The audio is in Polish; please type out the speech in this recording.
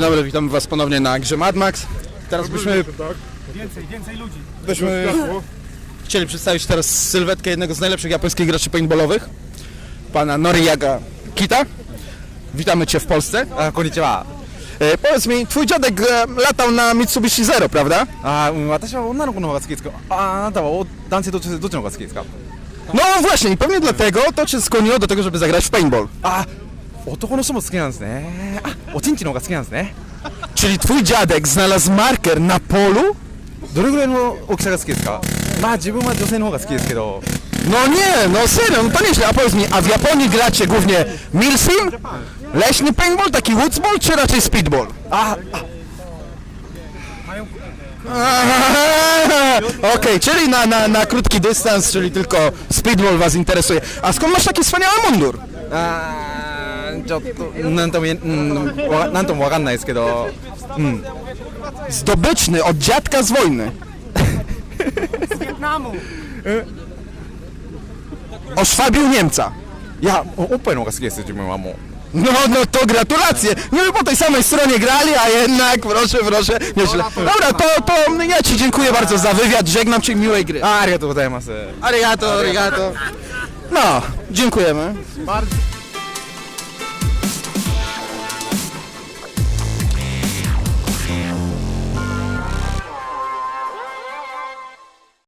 dobry, witam was ponownie na grze Mad Max. Teraz byśmy, Więcej, więcej ludzi. byśmy chcieli przedstawić teraz sylwetkę jednego z najlepszych japońskich graczy paintballowych, pana Noriyaga Kita. Witamy cię w Polsce. あこんにちは E, powiedz mi, twój dziadek e, latał na Mitsubishi Zero, prawda? あ、うん、私は女の子の方が好きですけどああなたはお男性と女性どっちの方が好きですか No właśnie, i pewnie dlatego to cię skłoniło do tego, żeby zagrać w paintball. あ 男の人も好きなんですねあおちんちの方が好きなんですね Czyli twój dziadek znalazł marker na polu? どれぐらいの大きさが好きですかまあ自分は女性の方が好きですけど No nie, no serio, no to nieźle. A powiedz mi, a w Japonii gracie głównie milsim, leśny paintball, taki woodsball, czy raczej speedball? ああ Aha, Okej, czyli na, na, na krótki dystans, czyli tylko speedball was interesuje. A skąd masz taki wspaniały mundur? あー ちょっとなんとも言えうんわなんともわかんないですけど Zdobyczny od dziadka z wojny. Wietnamu. Oszwabił Niemca. いやおおっぱいの方が好きですよ自分はもう No, no to gratulacje. Niby po tej samej stronie grali, a jednak, proszę, proszę, nieźle. Dobra, to, to ja ci dziękuję bardzo za wywiad, żegnam cię miłej gry. あありがとうございます Arigato, arigato. No, dziękujemy. Bardzo.